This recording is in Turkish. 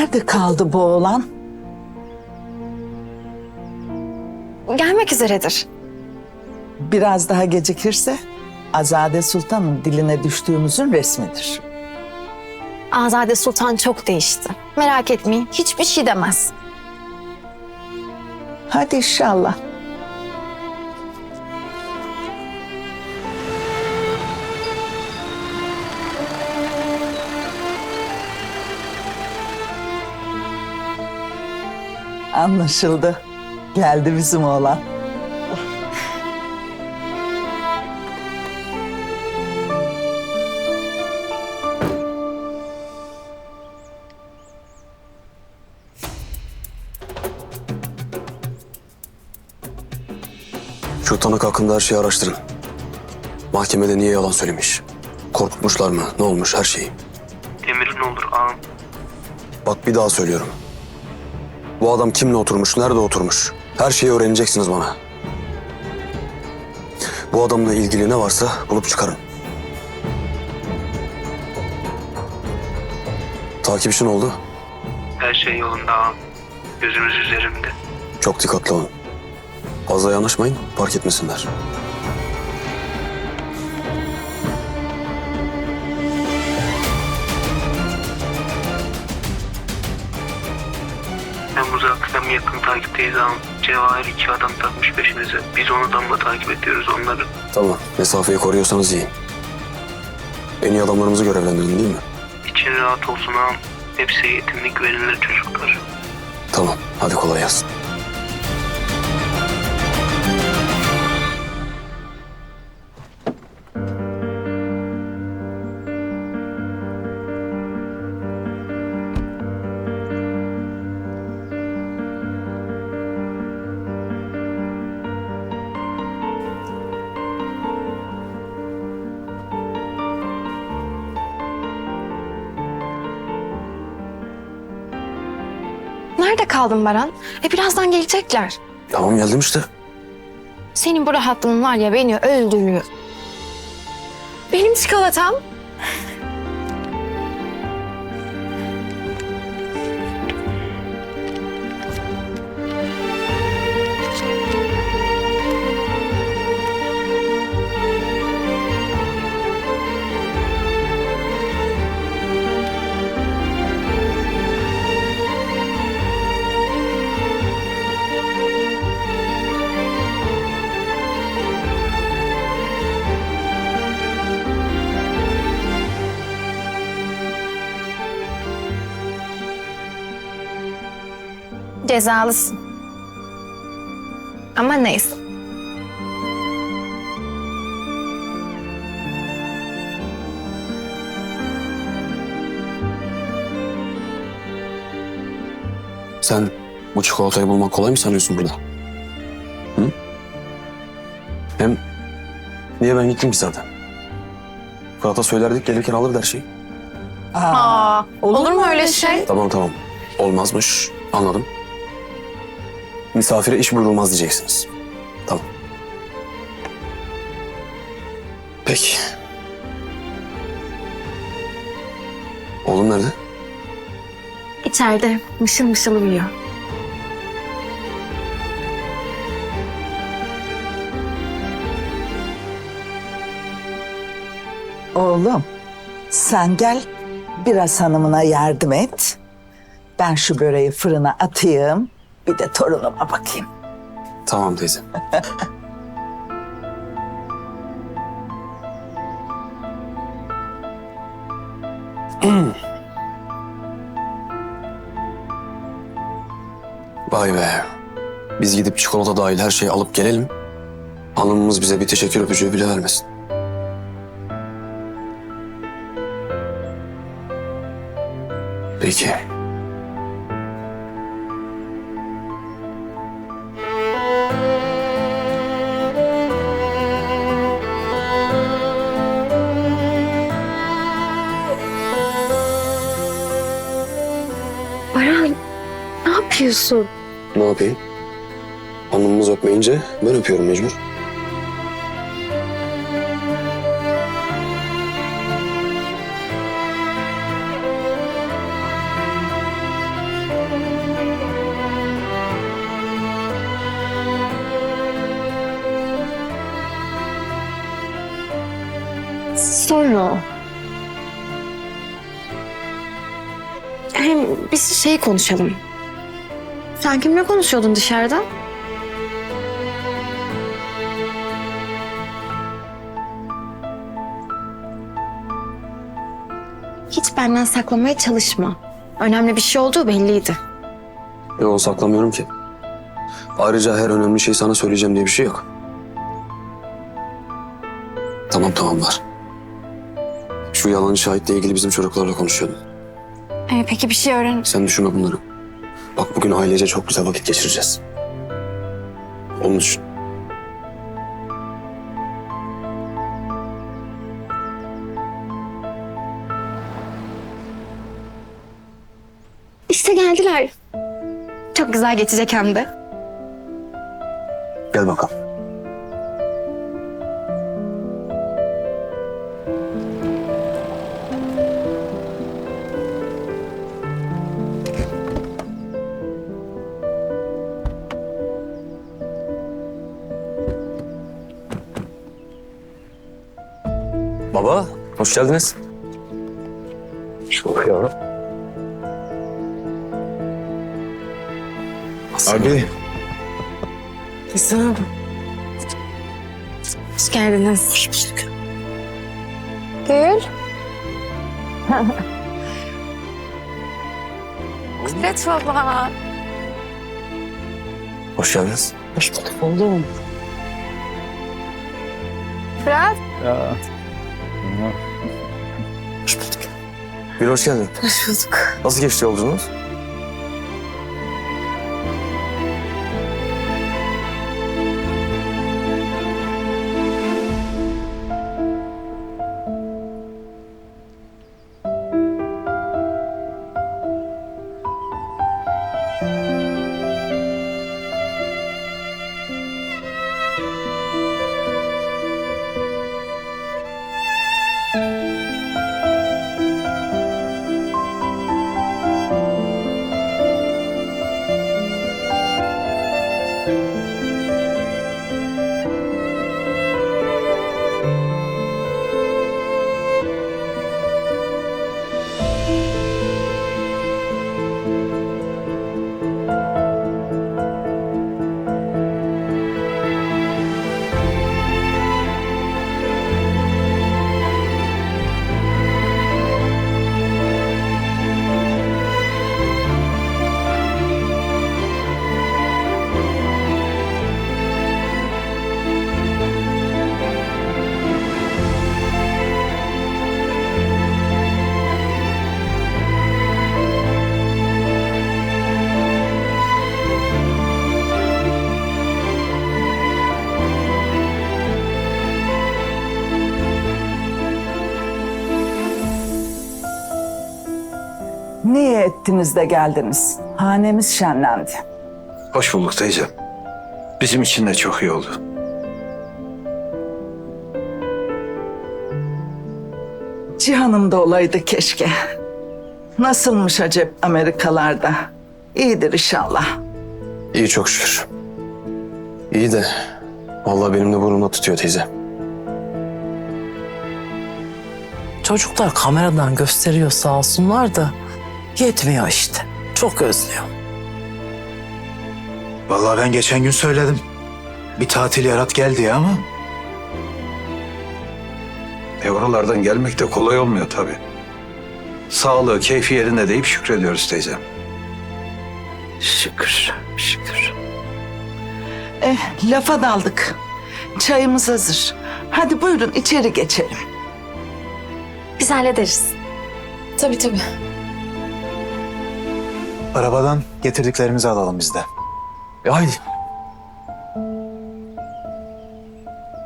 Nerede kaldı bu oğlan? Gelmek üzeredir. Biraz daha gecikirse Azade Sultan'ın diline düştüğümüzün resmidir. Azade Sultan çok değişti. Merak etmeyin hiçbir şey demez. Hadi inşallah. Anlaşıldı. Geldi bizim oğlan. Şu tanık hakkında her şeyi araştırın. Mahkemede niye yalan söylemiş? Korkutmuşlar mı? Ne olmuş her şeyi? Emrin olur ağam. Bak bir daha söylüyorum. Bu adam kimle oturmuş, nerede oturmuş? Her şeyi öğreneceksiniz bana. Bu adamla ilgili ne varsa bulup çıkarın. Takip için oldu. Her şey yolunda ağam. Gözümüz üzerimde. Çok dikkatli olun. Fazla yanaşmayın, fark etmesinler. Takipteyiz ağam. Cevahir iki adam takmış peşimize. Biz onu damla takip ediyoruz onları. Tamam, mesafeyi koruyorsanız iyi. En iyi adamlarımızı görevlendirdin değil mi? İçin rahat olsun ağam. Hepsi eğitimli güvenilir çocuklar. Tamam, hadi kolay gelsin. Nerede kaldın Baran? E birazdan gelecekler. Tamam geldim işte. Senin bu rahatlığın var ya beni öldürüyor. Benim çikolatam. Cezalısın. Ama neyse. Sen bu çikolatayı bulmak kolay mı sanıyorsun burada? Hı? Hem niye ben gittim ki zaten? Fırat'a söylerdik gelirken alırdı her şeyi. Aa, olur, mu öyle şey? Tamam tamam. Olmazmış. Anladım. Misafire iş buyurulmaz diyeceksiniz. Tamam. Peki. Oğlum nerede? İçeride mışıl mışıl uyuyor. Oğlum sen gel biraz hanımına yardım et. Ben şu böreği fırına atayım. Bir de torunuma bakayım. Tamam teyze. Vay be. Biz gidip çikolata dahil her şeyi alıp gelelim. Hanımımız bize bir teşekkür öpücüğü bile vermesin. Peki. yapıyorsun? Ne yapayım? Hanımımız öpmeyince ben öpüyorum mecbur. Sonra hem biz şey konuşalım. Sen kimle konuşuyordun dışarıda? Hiç benden saklamaya çalışma. Önemli bir şey olduğu belliydi. Yok saklamıyorum ki. Ayrıca her önemli şeyi sana söyleyeceğim diye bir şey yok. Tamam tamam var. Şu yalancı şahitle ilgili bizim çocuklarla konuşuyordum. Ee, peki bir şey öğren. Sen düşünme bunları. Bak bugün ailece çok güzel vakit geçireceğiz. Onun için. İşte geldiler. Çok güzel geçecek hem de. Gel bakalım. Baba, hoş geldiniz. Hoş bulduk yavrum. Abi Kızım. Hoş geldiniz. Hoş bulduk. Gül. Kudret baba. Hoş geldiniz. Hoş bulduk oğlum. Fırat. Hoş bulduk. Bir hoş geldin. Hoş bulduk. Nasıl geçti yolculuğunuz? Niye ettiniz de geldiniz? Hanemiz şenlendi. hoş bulduk teyzem. Bizim için de çok iyi oldu. Cihan'ım da olaydı keşke. Nasılmış acep Amerikalarda? İyidir inşallah. İyi çok şükür. İyi de vallahi benim de burnumda tutuyor teyze. Çocuklar kameradan gösteriyor sağ olsunlar da yetmiyor işte. Çok özlüyor. Vallahi ben geçen gün söyledim. Bir tatil yarat gel diye ama... E oralardan gelmek de kolay olmuyor tabii. Sağlığı, keyfi yerinde deyip şükrediyoruz teyzem. Şükür, şükür. Eh, lafa daldık. Çayımız hazır. Hadi buyurun içeri geçelim. Biz hallederiz. Tabii tabii. Arabadan getirdiklerimizi alalım biz de. E haydi